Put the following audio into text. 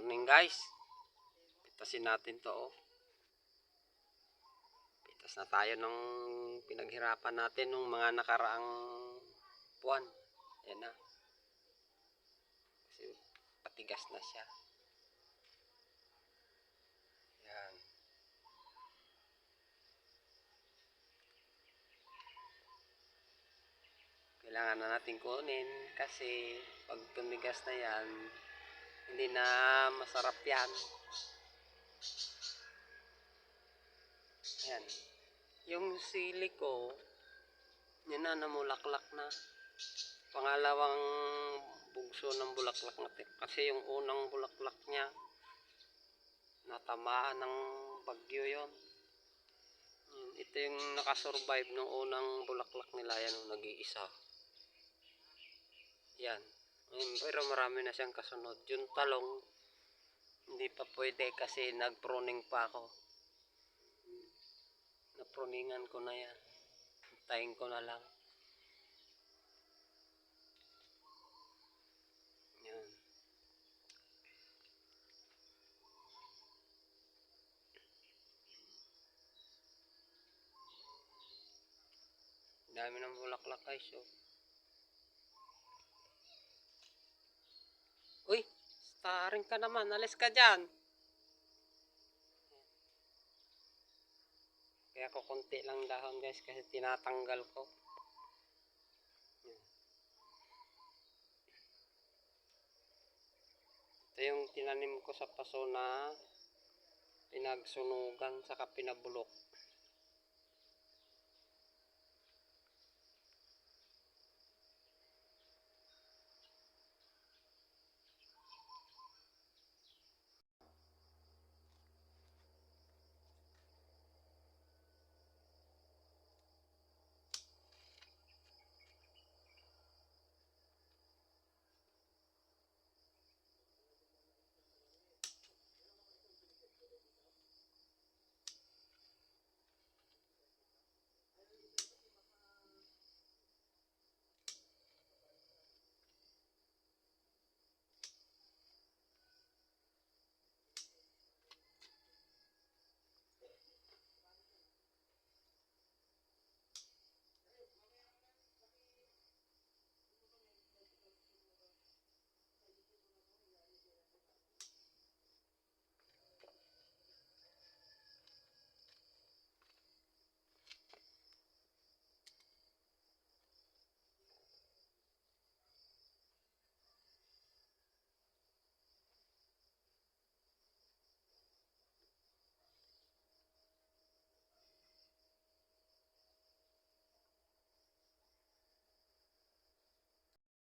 morning guys. Pitasin natin to oh. Pitas na tayo ng pinaghirapan natin nung mga nakaraang buwan. Yan na. Kasi patigas na siya. Yan. Kailangan na natin kunin kasi pag tumigas na yan, hindi na masarap yan. Yan. Yung sili ko, yan na namulaklak na. Pangalawang bugso ng bulaklak natin. Kasi yung unang bulaklak niya, natamaan ng bagyo yon. Yun, Ito yung nakasurvive ng unang bulaklak nila yan, nag-iisa. Yan. Ayun, pero marami na siyang kasunod. Yung talong, hindi pa pwede kasi nag-pruning pa ako. Napruningan ko na yan. Hintayin ko na lang. Yan. Dami ng bulaklak guys. Oh. Starring ka naman. Alis ka dyan. Kaya ko konti lang dahon guys kasi tinatanggal ko. Ito yung tinanim ko sa paso na pinagsunugan saka pinabulok.